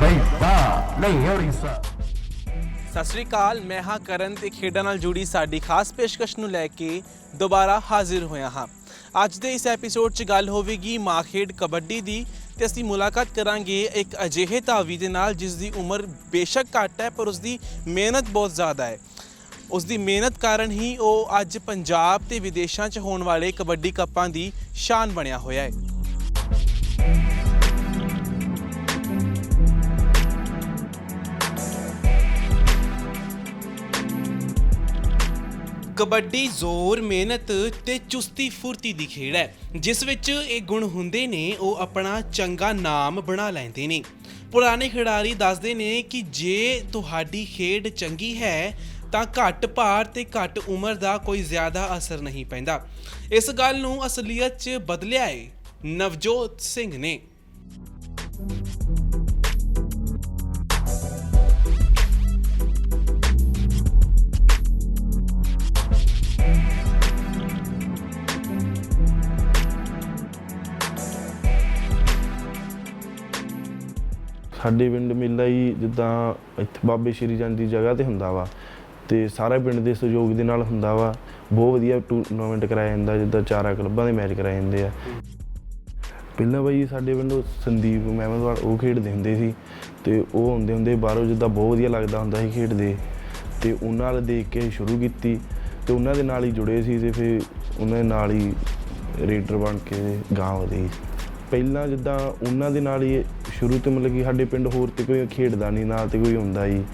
ਬਈ ਵਾਹ ਨਹੀਂ ਹੋ ਰਹੀ ਸਾ ਸਤਿ ਸ੍ਰੀ ਅਕਾਲ, ਮੈਂ ਹਾਂ ਕਰਨ ਤੇ ਖੇਡਾਂ ਨਾਲ ਜੁੜੀ ਸਾਡੀ ਖਾਸ ਪੇਸ਼ਕਸ਼ ਨੂੰ ਲੈ ਕੇ ਦੁਬਾਰਾ ਹਾਜ਼ਰ ਹੋਇਆ ਹਾਂ। ਅੱਜ ਦੇ ਇਸ ਐਪੀਸੋਡ 'ਚ ਗੱਲ ਹੋਵੇਗੀ ਮਾਂ ਖੇਡ ਕਬੱਡੀ ਦੀ ਤੇ ਅਸੀਂ ਮੁਲਾਕਾਤ ਕਰਾਂਗੇ ਇੱਕ ਅਜਿਹੇ ਧਾਵੀ ਦੇ ਨਾਲ ਜਿਸ ਦੀ ਉਮਰ ਬੇਸ਼ੱਕ ਘੱਟ ਹੈ, ਪਰ ਉਸ ਦੀ ਮਿਹਨਤ ਬਹੁਤ ਜ਼ਿਆਦਾ ਹੈ। ਉਸ ਦੀ ਮਿਹਨਤ ਕਾਰਨ ਹੀ ਉਹ ਅੱਜ ਪੰਜਾਬ ਤੇ ਵਿਦੇਸ਼ਾਂ 'ਚ ਹੋਣ ਵਾਲੇ ਕਬੱਡੀ ਕੱਪਾਂ ਦੀ ਸ਼ਾਨ ਬਣਿਆ ਹੋਇਆ ਹੈ। ਕਬੱਡੀ ਜ਼ੋਰ, ਮਿਹਨਤ ਤੇ ਚੁਸਤੀ ਫੁਰਤੀ ਦੀ ਖੇਡ ਹੈ, ਜਿਸ ਵਿੱਚ ਇਹ ਗੁਣ ਹੁੰਦੇ ਨੇ, ਉਹ ਆਪਣਾ ਚੰਗਾ ਨਾਮ ਬਣਾ ਲੈਂਦੇ ਨੇ। ਪੁਰਾਣੇ ਖਿਡਾਰੀ ਦੱਸਦੇ ਨੇ ਕਿ ਜੇ ਤੁਹਾਡੀ ਖੇਡ ਚੰਗੀ ਹੈ, ਤਾਂ ਘੱਟ ਭਾਰ ਤੇ ਘੱਟ ਉਮਰ ਦਾ ਕੋਈ ਜ਼ਿਆਦਾ ਅਸਰ ਨਹੀਂ ਪੈਂਦਾ। ਇਸ ਗੱਲ ਨੂੰ ਅਸਲੀਅਤ 'ਚ ਬਦਲਿਆ ਏ ਨਵਜੋਤ ਸਿੰਘ ਨੇ। ਸਾਡੇ ਪਿੰਡ ਮੇਲਾ ਹੀ ਜਿੱਦਾਂ ਇੱਥੇ ਬਾਬੇ ਸ਼੍ਰੀ ਚੰਦ ਦੀ ਜਗ੍ਹਾ ਤੇ ਹੁੰਦਾ ਵਾ ਤੇ ਸਾਰੇ ਪਿੰਡ ਦੇ ਸਹਿਯੋਗ ਦੇ ਨਾਲ ਹੁੰਦਾ ਵਾ। ਬਹੁਤ ਵਧੀਆ ਟੂਰਨਾਮੈਂਟ ਕਰਾਇਆ ਜਾਂਦਾ, ਜਿੱਦਾਂ ਚਾਰਾ ਕਲੱਬਾਂ ਦੇ ਮੈਚ ਕਰਾਏ ਜਾਂਦੇ ਆ। ਪਹਿਲਾਂ ਬਾਈ ਸਾਡੇ ਪਿੰਡੋਂ ਸੰਦੀਪ ਮਹਿਮਦਵਾਲ, ਉਹ ਖੇਡਦੇ ਹੁੰਦੇ ਸੀ ਤੇ ਉਹ ਹੁੰਦੇ ਹੁੰਦੇ ਬਾਹਰੋਂ ਜਿੱਦਾਂ ਬਹੁਤ ਵਧੀਆ ਲੱਗਦਾ ਹੁੰਦਾ ਸੀ ਖੇਡਦੇ। ਤੇ ਉਹਨਾਂ ਨਾਲ ਦੇਖ ਕੇ ਸ਼ੁਰੂ ਕੀਤੀ ਤੇ ਉਹਨਾਂ ਦੇ ਨਾਲ ਹੀ ਜੁੜੇ ਸੀ ਤੇ ਫਿਰ ਉਹਨਾਂ ਦੇ ਨਾਲ ਹੀ ਰੇਡਰ ਬਣ ਕੇ ਗਾਂ ਵਧੇ ਪਹਿਲਾਂ ਜਿੱਦਾਂ ਉਹਨਾਂ ਦੇ ਨਾਲ ਹੀ ਸ਼ੁਰੂ ਤੋਂ ਮਤਲਬ ਕਿ ਸਾਡੇ ਪਿੰਡ ਹੋਰ ਤੇ ਕੋਈ ਖੇਡਦਾ ਨਹੀਂ, ਨਾ ਤੇ ਕੋਈ ਹੁੰਦਾ ਜੀ।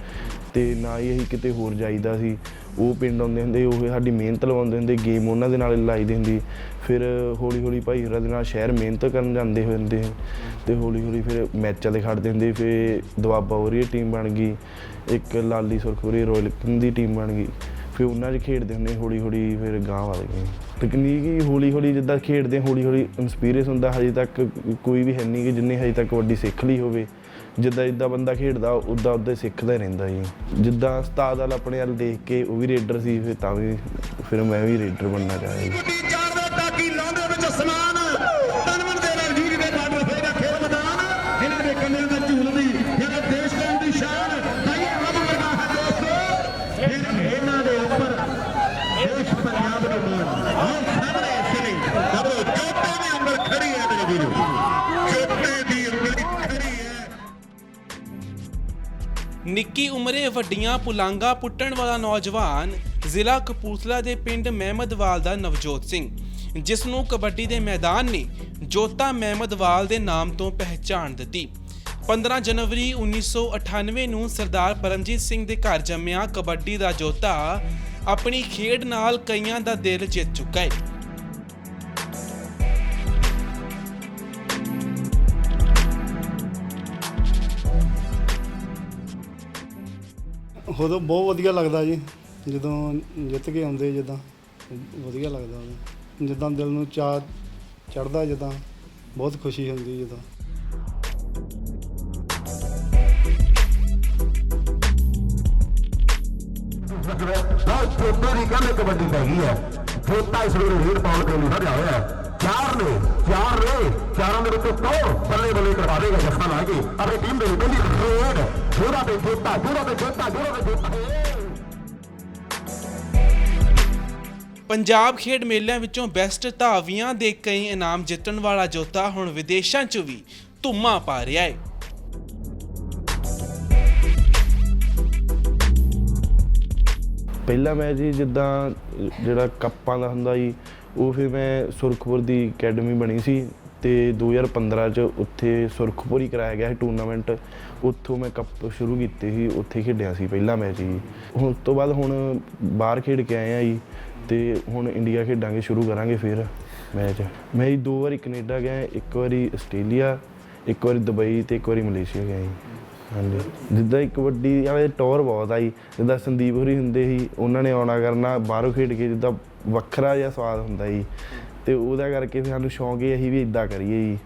ਤੇ ਨਾ ਹੀ ਅਸੀਂ ਕਿਤੇ ਹੋਰ ਜਾਈਦਾ ਸੀ। ਉਹ ਪਿੰਡ ਆਉਂਦੇ ਹੁੰਦੇ, ਉਹ ਸਾਡੀ ਮਿਹਨਤ ਲਵਾਉਂਦੇ ਹੁੰਦੇ, ਗੇਮ ਉਹਨਾਂ ਦੇ ਨਾਲ ਲਾਈਦੀ ਹੁੰਦੀ। ਫਿਰ ਹੌਲੀ ਹੌਲੀ ਭਾਈ ਹੋਰਾਂ ਦੇ ਨਾਲ ਸ਼ਹਿਰ ਮਿਹਨਤ ਕਰਨ ਜਾਂਦੇ ਹੁੰਦੇ। ਤੇ ਹੌਲੀ ਹੌਲੀ ਫਿਰ ਮੈਚਾਂ 'ਤੇ ਖੜਦੇ ਹੁੰਦੇ, ਫਿਰ ਦੁਆਬਾ ਹੋਰੀ ਟੀਮ ਬਣ ਗਈ। ਇੱਕ ਲਾਲੀ ਸੁਰਖਪੁਰੀ ਰੋਇਲ ਕਿੰਗ ਦੀ ਟੀਮ ਬਣ ਗਈ। ਫਿਰ ਉਹਨਾਂ 'ਚ ਖੇਡਦੇ ਹੁੰਦੇ ਹੌਲੀ ਹੌਲੀ ਫਿਰ ਗਾਂਹ ਵੱਧ ਗਏ। ਤਕਨੀਕ ਹੀ ਹੌਲੀ ਹੌਲੀ ਜਿੱਦਾਂ ਖੇਡਦੇ ਹੌਲੀ ਹੌਲੀ ਇਨਸਪੀਰੀਅੰਸ ਹੁੰਦਾ, ਹਜੇ ਤੱਕ ਕੋਈ ਵੀ ਹੈ ਨਹੀਂ ਕਿ ਜਿੰਨੇ ਹਜੇ ਤੱਕ ਕਬੱਡੀ ਸਿੱਖ ਲਈ ਹੋਵੇ। ਜਿੱਦਾਂ ਜਿੱਦਾਂ ਬੰਦਾ ਖੇਡਦਾ, ਉਦਾਂ ਉਦਾਂ ਸਿੱਖਦਾ ਹੀ ਰਹਿੰਦਾ ਜੀ। ਜਿੱਦਾਂ ਉਸਤਾਦ ਵਾਲ ਆਪਣੇ ਵੱਲ ਦੇਖ ਕੇ ਉਹ ਵੀ ਰੇਡਰ ਸੀ, ਫਿਰ ਤਾਂ ਵੀ ਫਿਰ ਮੈਂ ਵੀ ਰੇਡਰ ਬਣਨਾ ਚਾਹਿਆ ਜੀ। ਨਿੱਕੀ ਉਮਰੇ ਵੱਡੀਆਂ ਪੁਲਾਂਗਾ ਪੁੱਟਣ ਵਾਲਾ ਨੌਜਵਾਨ ਜ਼ਿਲ੍ਹਾ ਕਪੂਰਥਲਾ ਦੇ ਪਿੰਡ ਮਹਿਮਦਵਾਲ ਦਾ ਨਵਜੋਤ ਸਿੰਘ, ਜਿਸ ਨੂੰ ਕਬੱਡੀ ਦੇ ਮੈਦਾਨ ਨੇ ਜੋਤਾ ਮਹਿਮਦਵਾਲ ਦੇ ਨਾਮ ਤੋਂ ਪਹਿਚਾਣ ਦਿੱਤੀ। 15 ਜਨਵਰੀ 1998 ਨੂੰ ਸਰਦਾਰ ਪਰਮਜੀਤ ਸਿੰਘ ਦੇ ਘਰ ਜੰਮਿਆ ਕਬੱਡੀ ਦਾ ਜੋਤਾ ਆਪਣੀ ਖੇਡ ਨਾਲ ਕਈਆਂ ਦਾ ਦਿਲ ਜਿੱਤ ਚੁੱਕਾ ਹੈ। ਉਦੋਂ ਬਹੁਤ ਵਧੀਆ ਲੱਗਦਾ ਜੀ। ਜਦੋਂ ਜਿੱਤ ਕੇ ਆਉਂਦੇ ਜਿੱਦਾਂ, ਵਧੀਆ ਲੱਗਦਾ ਉਦੋਂ ਜਿੱਦਾਂ ਦਿਲ ਨੂੰ ਚਾਹ ਚੜਦਾ ਜਿੱਦਾਂ, ਬਹੁਤ ਖੁਸ਼ੀ ਹੁੰਦੀ ਜਦੋਂ। ਬਹੁਤ ਛੋਟੇ ਦੀ ਕਹਿੰਦੇ ਕਬੱਡੀ ਪੈ ਗਈ ਹੈ। ਜੋਤਾ ਇਸ ਵੇਲੇ ਲੀਡ ਪਾਉਣ ਦੇ ਲਈ ਵਧਿਆ ਹੋਇਆ ਚਾਰ ਨੇ, ਚਾਰ ਨੇ ਚਾਰਾਂ ਦੇ ਵਿੱਚੋਂ ਦੋ ਬੱਲੇ ਬੱਲੇ ਕਰਵਾ ਦੇਗਾ ਜੱਫਾ ਲਾ ਕੇ। ਆਪਣੀ ਟੀਮ ਦੇ ਲਈ ਪਹਿਲੀ ਰੇਡ ਜੋੜਾ ਤੇ ਜੋਤਾ ਜੋੜਾ ਤੇ ਜੋਤਾ ਜੋੜਾ ਤੇ ਜੋਤਾ ਪੰਜਾਬ ਖੇਡ ਮੇਲਿਆਂ ਵਿੱਚੋਂ ਬੈਸਟ ਧਾਵੀਆਂ ਦੇ ਕਈ ਇਨਾਮ ਜਿੱਤਣ ਵਾਲਾ ਜੋਤਾ ਹੁਣ ਵਿਦੇਸ਼ਾਂ 'ਚ ਵੀ ਧੁੰਮਾਂ ਪਾ ਰਿਹਾ ਹੈ ਪਹਿਲਾ ਮੈਚ ਜੀ ਜਿੱਦਾਂ ਜਿਹੜਾ ਕੱਪਾਂ ਦਾ ਹੁੰਦਾ ਜੀ ਉਹ ਫਿਰ ਮੈਂ ਸੁਰਖਪੁਰ ਦੀ ਅਕੈਡਮੀ ਬਣੀ ਸੀ। ਤੇ 2015 ਚ ਉੱਥੇ ਸੁਰਖਪੁਰੀ ਹੀ ਕਰਾਇਆ ਗਿਆ ਸੀ ਟੂਰਨਾਮੈਂਟ ਉੱਥੋਂ ਮੈਂ ਕੱਪ ਸ਼ੁਰੂ ਕੀਤੇ ਸੀ, ਉੱਥੇ ਖੇਡਿਆ ਸੀ ਪਹਿਲਾ ਮੈਚ ਜੀ। ਹੁਣ ਉਸ ਤੋਂ ਬਾਅਦ ਹੁਣ ਬਾਹਰ ਖੇਡ ਕੇ ਆਏ ਆ ਜੀ ਤੇ ਹੁਣ ਇੰਡੀਆ ਖੇਡਾਂਗੇ, ਸ਼ੁਰੂ ਕਰਾਂਗੇ ਫਿਰ ਮੈਚ ਮੈਂ ਜੀ ਦੋ ਵਾਰੀ ਕੈਨੇਡਾ ਗਿਆ, ਇੱਕ ਵਾਰੀ ਆਸਟ੍ਰੇਲੀਆ, ਇੱਕ ਵਾਰੀ ਦੁਬਈ ਤੇ ਇੱਕ ਵਾਰੀ ਮਲੇਸ਼ੀਆ ਗਿਆ ਜੀ। ਹਾਂਜੀ। ਜਿੱਦਾਂ ਇੱਕ ਵੱਡੀ ਵਾਲੇ ਟੌਰ ਬਹੁਤ ਆਈ, ਜਿੱਦਾਂ ਸੰਦੀਪ ਹੋਰੀ ਹੁੰਦੇ ਸੀ, ਉਹਨਾਂ ਨੇ ਆਉਣਾ ਕਰਨਾ, ਬਾਹਰੋਂ ਖੇਡ ਕੇ ਜਿੱਦਾਂ ਵੱਖਰਾ ਜਿਹਾ ਸਵਾਦ ਹੁੰਦਾ ਜੀ। ਤੇ ਉਹਦਾ ਕਰਕੇ ਫਿਰ ਸਾਨੂੰ ਸ਼ੌਂਕ ਹੀ ਅਸੀਂ ਵੀ ਇਦਾਂ ਕਰੀਏ ਜੀ।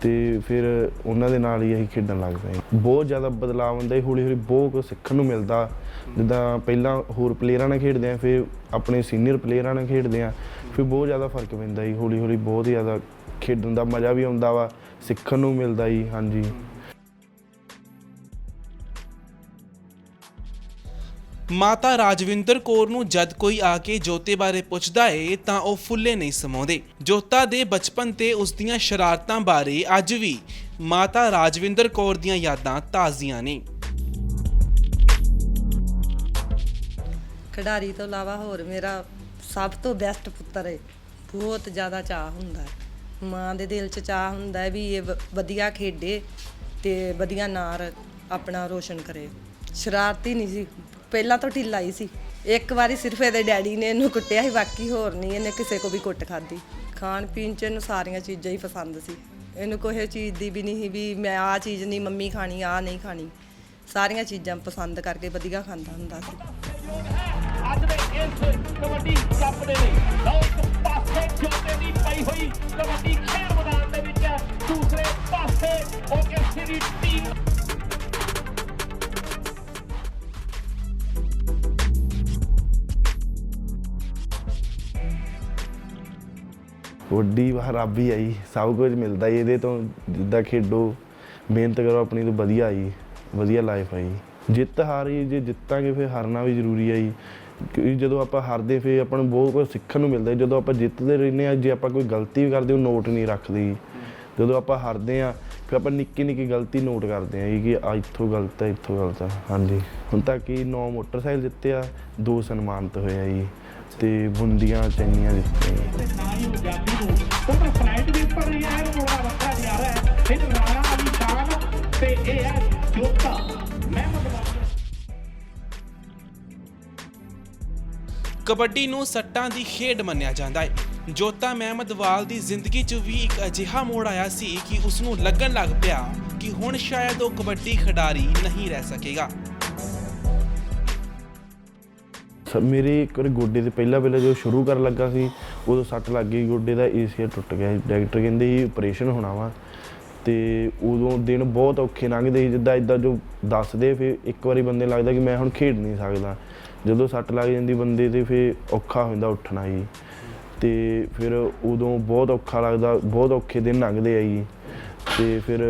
ਤੇ ਫਿਰ ਉਹਨਾਂ ਦੇ ਨਾਲ ਹੀ ਅਸੀਂ ਖੇਡਣ ਲੱਗ ਪਏ। ਬਹੁਤ ਜ਼ਿਆਦਾ ਬਦਲਾਅ ਹੁੰਦਾ ਹੈ ਹੌਲੀ ਹੌਲੀ ਬਹੁਤ ਕੁਝ ਸਿੱਖਣ ਨੂੰ ਮਿਲਦਾ। ਜਿੱਦਾਂ ਪਹਿਲਾਂ ਹੋਰ ਪਲੇਅਰਾਂ ਨਾਲ ਖੇਡਦੇ ਆ ਫਿਰ ਆਪਣੇ ਸੀਨੀਅਰ ਪਲੇਅਰਾਂ ਨਾਲ ਖੇਡਦੇ ਆ ਫਿਰ ਬਹੁਤ ਜ਼ਿਆਦਾ ਫ਼ਰਕ ਪੈਂਦਾ ਜੀ। ਹੌਲੀ ਹੌਲੀ ਬਹੁਤ ਜ਼ਿਆਦਾ ਖੇਡਣ ਦਾ ਮਜ਼ਾ ਵੀ ਆਉਂਦਾ ਵਾ, ਸਿੱਖਣ ਨੂੰ ਮਿਲਦਾ ਜੀ, ਹਾਂਜੀ। ਮਾਤਾ ਰਾਜਵਿੰਦਰ ਕੌਰ ਨੂੰ ਜਦ ਕੋਈ ਆ ਕੇ ਜੋਤੇ ਬਾਰੇ ਪੁੱਛਦਾ ਏ, ਤਾਂ ਉਹ ਫੁੱਲੇ ਨਹੀਂ ਸਮਾਉਂਦੇ। ਜੋਤਾ ਦੇ ਬਚਪਨ ਤੇ ਉਸ ਦੀਆਂ ਸ਼ਰਾਰਤਾਂ ਬਾਰੇ ਅੱਜ ਵੀ ਮਾਤਾ ਰਾਜਵਿੰਦਰ ਕੌਰ ਦੀਆਂ ਯਾਦਾਂ ਤਾਜ਼ੀਆਂ ਨੇ। ਖਿਡਾਰੀ ਤੋਂ ਇਲਾਵਾ ਹੋਰ ਮੇਰਾ ਸਭ ਤੋਂ ਬੈਸਟ ਪੁੱਤਰ ਹੈ ਬਹੁਤ ਜ਼ਿਆਦਾ ਚਾਹ ਹੁੰਦਾ ਹੈ ਮਾਂ ਦੇ ਦਿਲ 'ਚ ਚਾਹ ਹੁੰਦਾ ਹੈ ਵੀ ਇਹ ਵ- ਵਧੀਆ ਖੇਡੇ ਤੇ ਵਧੀਆ ਨਾਂ ਆਪਣਾ ਰੋਸ਼ਨ ਕਰੇ। ਸ਼ਰਾਰਤੀ ਨਹੀਂ ਸੀ ਪਹਿਲਾਂ ਤੋਂ ਢਿੱਲਾ ਹੀ ਸੀ। ਇੱਕ ਵਾਰੀ ਸਿਰਫ ਇਹਦੇ ਡੈਡੀ ਨੇ ਇਹਨੂੰ ਕੁੱਟਿਆ ਸੀ, ਬਾਕੀ ਹੋਰ ਨਹੀਂ, ਇਹਨੇ ਕਿਸੇ ਕੋ ਵੀ ਕੁੱਟ ਖਾਦੀ ਖਾਣ ਪੀਣ 'ਚ ਇਹਨੂੰ ਸਾਰੀਆਂ ਚੀਜ਼ਾਂ ਹੀ ਪਸੰਦ ਸੀ। ਇਹਨੂੰ ਕੋਈ ਚੀਜ਼ ਦੀ ਵੀ ਨਹੀਂ ਸੀ ਵੀ ਮੈਂ ਆਹ ਚੀਜ਼ ਨਹੀਂ, ਮੰਮੀ ਖਾਣੀ, ਆਹ ਨਹੀਂ ਖਾਣੀ। ਸਾਰੀਆਂ ਚੀਜ਼ਾਂ ਪਸੰਦ ਕਰਕੇ ਵਧੀਆ ਖਾਂਦਾ ਹੁੰਦਾ ਸੀ। ਅੱਜ ਦੇ ਇਸ ਕਬੱਡੀ ਕੱਪ ਦੇ ਲਈ ਲਓ ਇੱਕ ਪਾਸੇ ਜੋਤੇ ਦੀ ਪਈ ਹੋਈ ਕਬੱਡੀ ਖੇਡ ਮੈਦਾਨ ਦੇ ਵੱਡੀ ਖਰਾਬੀ ਆਈ, ਸਭ ਕੁਝ ਮਿਲਦਾ ਜੀ ਇਹਦੇ ਤੋਂ, ਜਿੱਦਾਂ ਖੇਡੋ, ਮਿਹਨਤ ਕਰੋ, ਆਪਣੀ ਤੋਂ ਵਧੀਆ ਆਈ, ਵਧੀਆ ਲਾਈਫ ਆਈ। ਜਿੱਤ ਹਾਰ ਜੀ, ਜੇ ਜਿੱਤਾਂਗੇ ਫਿਰ ਹਾਰਨਾ ਵੀ ਜ਼ਰੂਰੀ ਹੈ ਜੀ। ਕਿਉਂਕਿ ਜਦੋਂ ਆਪਾਂ ਹਾਰਦੇ ਫਿਰ ਆਪਾਂ ਨੂੰ ਬਹੁਤ ਕੁਝ ਸਿੱਖਣ ਨੂੰ ਮਿਲਦਾ ਜਦੋਂ ਆਪਾਂ ਜਿੱਤਦੇ ਰਹਿੰਦੇ ਆ ਜੇ ਆਪਾਂ ਕੋਈ ਗਲਤੀ ਵੀ ਕਰਦੇ ਉਹ ਨੋਟ ਨਹੀਂ ਰੱਖਦੇ ਜੀ। ਜਦੋਂ ਆਪਾਂ ਹਾਰਦੇ ਆ ਫਿਰ ਆਪਾਂ ਨਿੱਕੀ ਨਿੱਕੀ ਗਲਤੀ ਨੋਟ ਕਰਦੇ ਆ ਜੀ ਕਿ ਆ ਇੱਥੋਂ ਗਲਤ ਹੈ ਇੱਥੋਂ ਗਲਤ ਹੈ ਹਾਂਜੀ। ਹੁਣ ਤੱਕ ਹੀ 9 ਮੋਟਰਸਾਈਕਲ ਜਿੱਤੇ ਆ ਦੋ ਸਨਮਾਨਿਤ ਹੋਏ ਆ ਜੀ। ਤੇ ਬੁੰਦੀਆਂ ਚੈਨੀਆਂ ਜਿੱਤੀਆਂ ਜੀ ਫਲਾਈਟ ਦੇ ਉੱਪਰ ਨਹੀਂ ਆਇਆ ਮੋੜਾ ਵੱਖਰਾ ਜਾ ਰਿਹਾ ਹੈ ਇਹ ਰਾਣਾ ਅਲੀ ਖਾਨ ਤੇ। ਇਹ ਹੈ ਜੋਤਾ ਕਬੱਡੀ ਨੂੰ ਸੱਟਾਂ ਦੀ ਖੇਡ ਮੰਨਿਆ ਜਾਂਦਾ ਹੈ। ਜੋਤਾ ਮਹਿਮਦਵਾਲ ਦੀ ਜ਼ਿੰਦਗੀ 'ਚ ਵੀ ਇੱਕ ਅਜਿਹਾ ਮੋੜ ਆਇਆ ਸੀ ਕਿ ਉਸ ਨੂੰ ਲੱਗਣ ਲੱਗ ਪਿਆ ਕਿ ਹੁਣ ਸ਼ਾਇਦ ਉਹ ਕਬੱਡੀ ਖਿਡਾਰੀ ਨਹੀਂ ਰਹਿ ਸਕੇਗਾ। ਮੇਰੇ ਇੱਕ ਵਾਰੀ ਗੋਡੇ ਤੇ ਪਹਿਲਾਂ ਪਹਿਲਾਂ ਜਦੋਂ ਸ਼ੁਰੂ ਕਰਨ ਲੱਗਾ ਸੀ, ਉਦੋਂ ਸੱਟ ਲੱਗ ਗਈ, ਗੋਡੇ ਦਾ ਏਸੀਆ ਟੁੱਟ ਗਿਆ ਸੀ। ਡਾਕਟਰ ਕਹਿੰਦੇ ਸੀ ਆਪਰੇਸ਼ਨ ਹੋਣਾ ਵਾ। ਤੇ ਉਦੋਂ ਦਿਨ ਬਹੁਤ ਔਖੇ ਲੰਘਦੇ ਸੀ, ਜਿੱਦਾਂ ਇਦਾਂ ਜੋ ਦੱਸਦੇ, ਫਿਰ ਇੱਕ ਵਾਰੀ ਬੰਦੇ ਲੱਗਦਾ ਕਿ ਮੈਂ ਹੁਣ ਖੇਡ ਨਹੀਂ ਸਕਦਾ। ਜਦੋਂ ਸੱਟ ਲੱਗ ਜਾਂਦੀ ਬੰਦੇ ਤੇ ਫਿਰ ਔਖਾ ਹੁੰਦਾ ਉੱਠਣਾ ਜੀ। ਤੇ ਫਿਰ ਉਦੋਂ ਬਹੁਤ ਔਖਾ ਲੱਗਦਾ, ਬਹੁਤ ਔਖੇ ਦਿਨ ਲੰਘਦੇ ਆ ਜੀ। ਤੇ ਫਿਰ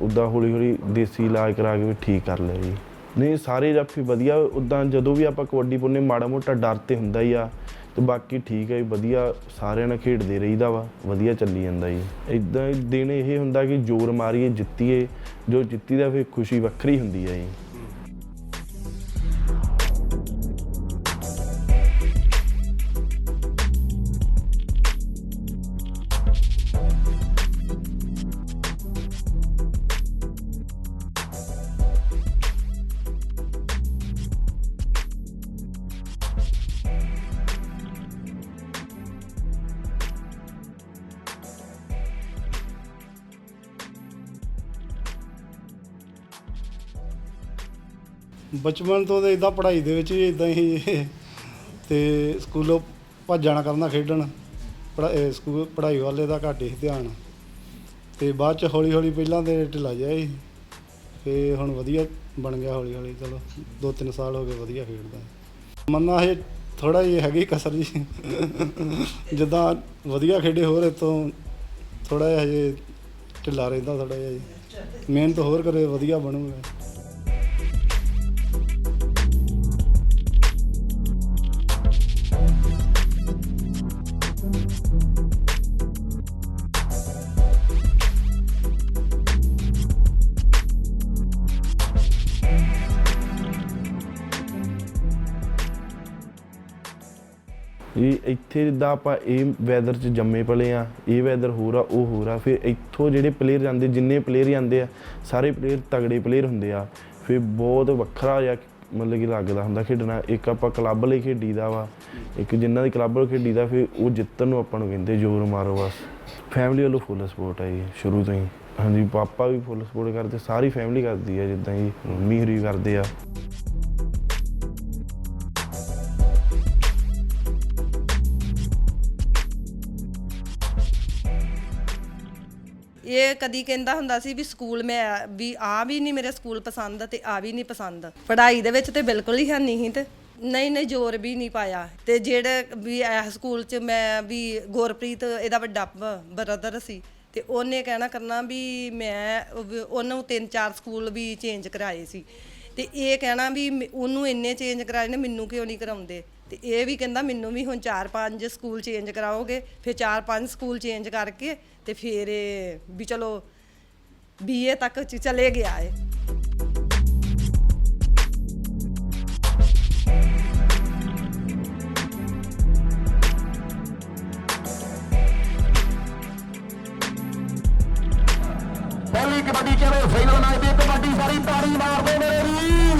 ਉਦਾਂ ਹੌਲੀ ਹੌਲੀ ਦੇਸੀ ਇਲਾਜ ਕਰਾ ਕੇ ਵੀ ਠੀਕ ਕਰ ਲਿਆ ਜੀ। ਨਹੀਂ ਸਾਰੇ ਜਾਫੀ ਵਧੀਆ। ਉਦਾਂ ਜਦੋਂ ਵੀ ਆਪਾਂ ਕਬੱਡੀ ਪੁੰਨੇ ਮਾੜਾ ਮੋਟਾ ਡਰ ਤੇ ਹੁੰਦਾ ਹੀ ਆ। ਤੇ ਬਾਕੀ ਠੀਕ ਹੈ ਜੀ, ਵਧੀਆ। ਸਾਰਿਆਂ ਨਾਲ ਖੇਡਦੇ ਰਹੀਦਾ ਵਾ। ਵਧੀਆ ਚੱਲੀ ਜਾਂਦਾ ਜੀ। ਇਦਾਂ ਦਿਨ ਇਹ ਹੁੰਦਾ ਕਿ ਜ਼ੋਰ ਮਾਰੀਏ ਜਿੱਤੀਏ। ਜੋ ਜਿੱਤੀ ਦਾ ਫਿਰ ਖੁਸ਼ੀ ਵੱਖਰੀ ਹੁੰਦੀ ਹੈ ਜੀ। ਬਚਪਨ ਤੋਂ ਤਾਂ ਇਦਾਂ ਪੜ੍ਹਾਈ ਦੇ ਵਿੱਚ ਵੀ ਇਦਾਂ ਹੀ ਤੇ ਸਕੂਲੋਂ ਭੱਜ ਜਾਣਾ ਕਰਨਾ ਖੇਡਣ, ਪੜ੍ਹਾ- ਇਹ ਸਕੂਲ ਪੜ੍ਹਾਈ ਵਾਲੇ ਦਾ ਘੱਟ ਹੀ ਧਿਆਨ। ਤੇ ਬਾਅਦ ਚ ਹੌਲੀ ਹੌਲੀ ਪਹਿਲਾਂ ਤੇ ਢਿੱਲਾ ਜਿਹਾ ਸੀ ਫੇ ਹੁਣ ਵਧੀਆ ਬਣ ਗਿਆ ਹੌਲੀ ਹੌਲੀ ਚਲੋ ਦੋ ਤਿੰਨ ਸਾਲ ਹੋ ਗਏ ਵਧੀਆ ਖੇਡਦਾ। ਮੰਨਾ ਇਹ ਥੋੜਾ ਜਿਹਾ ਹੈਗੀ ਕਸਰ ਜੀ। ਜਿੱਦਾਂ ਵਧੀਆ ਖੇਡੇ ਹੋਰ ਇਹ ਤੋਂ ਥੋੜਾ ਜਿਹਾ ਹਜੇ ਢਿੱਲਾ ਰਹਿੰਦਾ ਥੋੜਾ ਜਿਹਾ ਜੀ। ਮਿਹਨਤ ਹੋਰ ਕਰੇ, ਵਧੀਆ ਬਣੂਗਾ। ਜੀ ਇੱਥੇ ਜਿੱਦਾਂ ਆਪਾਂ ਇਹ ਵੈਦਰ 'ਚ ਜੰਮੇ ਪਲੇ ਆ, ਇਹ ਵੈਦਰ ਹੋਰ ਆ, ਉਹ ਹੋਰ ਆ, ਫਿਰ ਇੱਥੋਂ ਜਿਹੜੇ ਪਲੇਅਰ ਜਾਂਦੇ, ਜਿੰਨੇ ਪਲੇਅਰ ਜਾਂਦੇ ਆ, ਸਾਰੇ ਪਲੇਅਰ ਤਗੜੇ ਪਲੇਅਰ ਹੁੰਦੇ ਆ, ਫਿਰ ਬਹੁਤ ਵੱਖਰਾ ਜਿਹਾ ਮਤਲਬ ਕਿ ਲੱਗਦਾ ਹੁੰਦਾ ਖੇਡਣਾ। ਇੱਕ ਆਪਾਂ ਕਲੱਬ ਲਈ ਖੇਡੀਦਾ ਵਾ, ਇੱਕ ਜਿਨ੍ਹਾਂ ਦੀ ਕਲੱਬ ਲਈ ਖੇਡੀਦਾ, ਫਿਰ ਉਹ ਜਿੱਤਣ ਨੂੰ ਆਪਾਂ ਨੂੰ ਕਹਿੰਦੇ ਜ਼ੋਰ ਮਾਰੋ ਬਸ। ਫੈਮਿਲੀ ਵੱਲੋਂ ਫੁੱਲ ਸਪੋਰਟ ਹੈ ਜੀ, ਸ਼ੁਰੂ ਤੋਂ ਹੀ। ਹਾਂਜੀ, ਪਾਪਾ ਵੀ ਫੁੱਲ ਸਪੋਰਟ ਕਰਦੇ, ਸਾਰੀ ਫੈਮਿਲੀ ਕਰਦੀ ਹੈ ਜਿੱਦਾਂ ਜੀ, ਮੰਮੀ ਹੋਰੀ ਕਰਦੇ ਆ। ਇਹ ਕਦੀ ਕਹਿੰਦਾ ਹੁੰਦਾ ਸੀ ਵੀ ਸਕੂਲ ਮੈਂ, ਵੀ ਆ ਵੀ ਨਹੀਂ ਮੇਰੇ ਸਕੂਲ ਪਸੰਦ ਤੇ ਆ ਵੀ ਨਹੀਂ ਪਸੰਦ। ਪੜ੍ਹਾਈ ਦੇ ਵਿੱਚ ਤੇ ਬਿਲਕੁਲ ਹੀ ਹੈ ਨਹੀਂ ਸੀ ਤੇ ਨਹੀਂ ਨਹੀਂ ਜ਼ੋਰ ਵੀ ਨਹੀਂ ਪਾਇਆ। ਤੇ ਜਿਹੜੇ ਵੀ ਇਹ ਸਕੂਲ 'ਚ ਮੈਂ ਵੀ ਗੁਰਪ੍ਰੀਤ, ਇਹਦਾ ਵੱਡਾ ਬ੍ਰਦਰ ਸੀ। ਤੇ ਉਹਨੇ ਕਹਿਣਾ ਕਰਨਾ ਵੀ ਮੈਂ ਉਹਨੂੰ ਤਿੰਨ ਚਾਰ ਸਕੂਲ ਵੀ ਚੇਂਜ ਕਰਾਏ ਸੀ। ਤੇ ਇਹ ਕਹਿਣਾ ਵੀ ਮ- ਉਹਨੂੰ ਇੰਨੇ ਚੇਂਜ ਕਰਾਏ ਨੇ, ਮੈਨੂੰ ਕਿਉਂ ਨਹੀਂ ਕਰਾਉਂਦੇ? ਤੇ ਇਹ ਵੀ ਕਹਿੰਦਾ ਮੈਨੂੰ ਵੀ ਹੁਣ ਚਾਰ ਪੰਜ ਸਕੂਲ ਚੇਂਜ ਕਰਾਓਗੇ, ਫਿਰ ਚਾਰ ਪੰਜ ਸਕੂਲ ਚੇਂਜ ਕਰਕੇ ਤੇ ਫਿਰ ਇਹ ਵੀ ਚਲੋ ਬੀਏ ਤੱਕ ਚ ਚਲੇ ਗਿਆ ਏ ਪਹਿਲੀ ਕਬੱਡੀ ਕਿਵੇਂ ਫਾਈਨਲ ਮੈਚ ਦੀ ਕਬੱਡੀ ਸਾਰੀ ਤਾੜੀ ਮਾਰਦੇ ਮੇਰੇ ਵੀਰ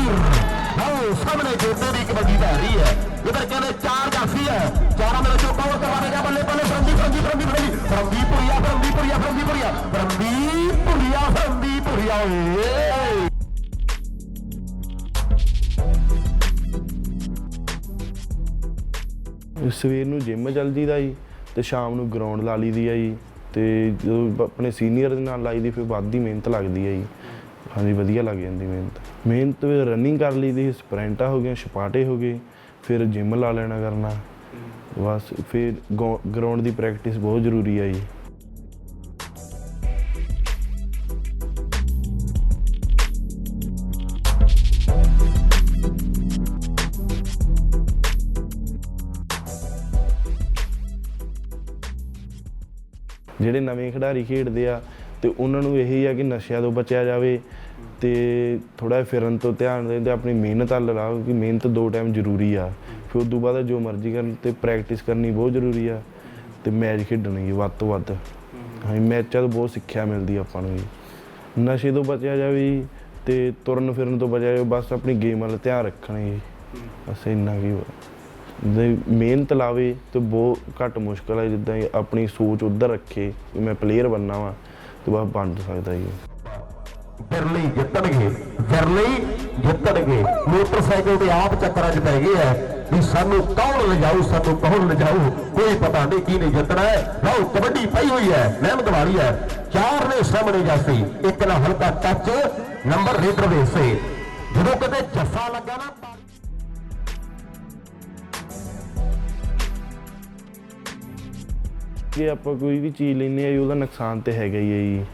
ਲਓ ਸਾਹਮਣੇ ਜੋਤੇ ਦੀ ਕਬੱਡੀ ਪੈ ਰਹੀ ਹੈ ਇਧਰ ਕਹਿੰਦੇ ਚਾਰ ਜਾਫੀ ਹੈ ਚਾਰਾਂ ਦੇ ਵਿੱਚੋਂ ਕੌਣ ਕਰਵਾਵੇਗਾ ਬੱਲੇ ਬੱਲੇ ਫਰੰਦੀ ਫਰੰਦੀ ਫਰੰਦੀ ਫਰੰਦੀ ਫਰੰਦੀ ਪੁਰੀਆ ਫਰੰਦੀ ਪੁਰੀਆ ਓਏ ਸਵੇਰ ਨੂੰ ਜਿਮ ਚੱਲ ਜੀਦਾ ਜੀ ਤੇ ਸ਼ਾਮ ਨੂੰ ਗਰਾਊਂਡ ਲਾ ਲਈਦੀ ਆ ਜੀ ਤੇ ਜਦੋਂ ਆਪਣੇ ਸੀਨੀਅਰ ਦੇ ਨਾਲ ਲਾਈਦੀ ਫਿਰ ਵੱਧ ਹੀ ਮਿਹਨਤ ਲੱਗਦੀ ਹੈ ਜੀ। ਹਾਂਜੀ ਵਧੀਆ ਲੱਗ ਜਾਂਦੀ ਮਿਹਨਤ। ਮਿਹਨਤ ਰਨਿੰਗ ਕਰ ਲਈਦੀ ਸਪ੍ਰਿੰਟਾਂ ਹੋ ਗਈਆਂ ਛਪਾਟੇ ਹੋ ਗਏ ਫਿਰ ਜਿਮ ਲਾ ਲੈਣਾ ਕਰਨਾ। ਬਸ ਫਿਰ ਗਰਾਊਂਡ ਦੀ ਪ੍ਰੈਕਟਿਸ ਬਹੁਤ ਜ਼ਰੂਰੀ ਆ ਜੀ। ਜਿਹੜੇ ਨਵੇਂ ਖਿਡਾਰੀ ਖੇਡਦੇ ਆ ਤੇ ਉਹਨਾਂ ਨੂੰ ਇਹੀ ਆ ਕਿ ਨਸ਼ਿਆਂ ਤੋਂ ਬਚਿਆ ਜਾਵੇ ਤੇ ਥੋੜਾ ਫਿਰਨ ਤੋਂ ਧਿਆਨ ਦੇਣ ਤੇ ਆਪਣੀ ਮਿਹਨਤ ਵੱਲ ਲਾਓ ਕਿ ਮਿਹਨਤ ਦੋ ਟਾਈਮ ਜ਼ਰੂਰੀ ਆ। ਫਿਰ ਉਸ ਤੋਂ ਬਾਅਦ ਜੋ ਮਰਜ਼ੀ ਕਰਨ ਤੇ ਪ੍ਰੈਕਟਿਸ ਕਰਨੀ ਬਹੁਤ ਜ਼ਰੂਰੀ ਆ ਤੇ ਮੈਚ ਖੇਡਣੀ ਜੀ ਵੱਧ ਤੋਂ ਵੱਧ। ਹਾਂ ਮੈਚਾਂ ਤੋਂ ਬਹੁਤ ਸਿੱਖਿਆ ਮਿਲਦੀ ਆਪਾਂ ਨੂੰ ਜੀ। ਨਸ਼ੇ ਤੋਂ ਬਚਿਆ ਜਾਵੇ ਜੀ ਤੇ ਤੁਰਨ ਫਿਰਨ ਤੋਂ ਬਚਿਆ ਜਾਵੇ, ਬਸ ਆਪਣੀ ਗੇਮ ਵੱਲ ਧਿਆਨ ਰੱਖਣਾ ਜੀ ਬਸ ਇੰਨਾ ਕੀ ਜੇ ਮਿਹਨਤ ਲਾਵੇ ਤੇ ਬਹੁਤ ਘੱਟ ਮੁਸ਼ਕਲ ਹੈ ਜਿੱਦਾਂ ਆਪਣੀ ਸੋਚ ਉਧਰ ਰੱਖੇ ਕਿ ਮੈਂ ਪਲੇਅਰ ਬਣਨਾ ਵਾ, ਤੇ ਬਸ ਬਣ ਸਕਦਾ ਜੀ ਬਿਰਲੀ ਜਿੱਤਣਗੇ ਬਿਰਲੀ ਜਿੱਤਣਗੇ। ਮੋਟਰਸਾਈਕਲ ਤੇ ਆਪ ਚੱਕਰਾਂ 'ਚ ਪੈ ਗਏ ਐ ਵੀ ਸਾਨੂੰ ਕੌਣ ਲਿਜਾਊ, ਸਾਨੂੰ ਕੌਣ ਲਿਜਾਊ, ਕੋਈ ਪਤਾ ਨਹੀਂ ਕੀ ਨਹੀਂ ਜਿੱਤਣਾ ਹੈ। ਲਓ, ਕਬੱਡੀ ਪਈ ਹੋਈ ਹੈ ਮਿਹਨਤ ਵਾਲੀ ਹੈ। ਚਾਰ ਨੇ ਸਾਹਮਣੇ ਜਾਸੀ ਇੱਕ ਨਾਲ ਹਲਕਾ ਟੱਚ, ਨੰਬਰ ਰੀਡਰ ਦੇ ਸੇ ਜਦੋਂ ਕਦੇ ਜੱਫਾ ਲੱਗਾ ਨਾ ਕਿ ਆਪਾਂ ਕੋਈ ਵੀ ਚੀਜ਼ ਲੈਂਦੇ ਆ ਜੀ, ਉਹਦਾ ਨੁਕਸਾਨ ਤੇ ਹੈਗਾ ਹੀ ਹੈ ਜੀ।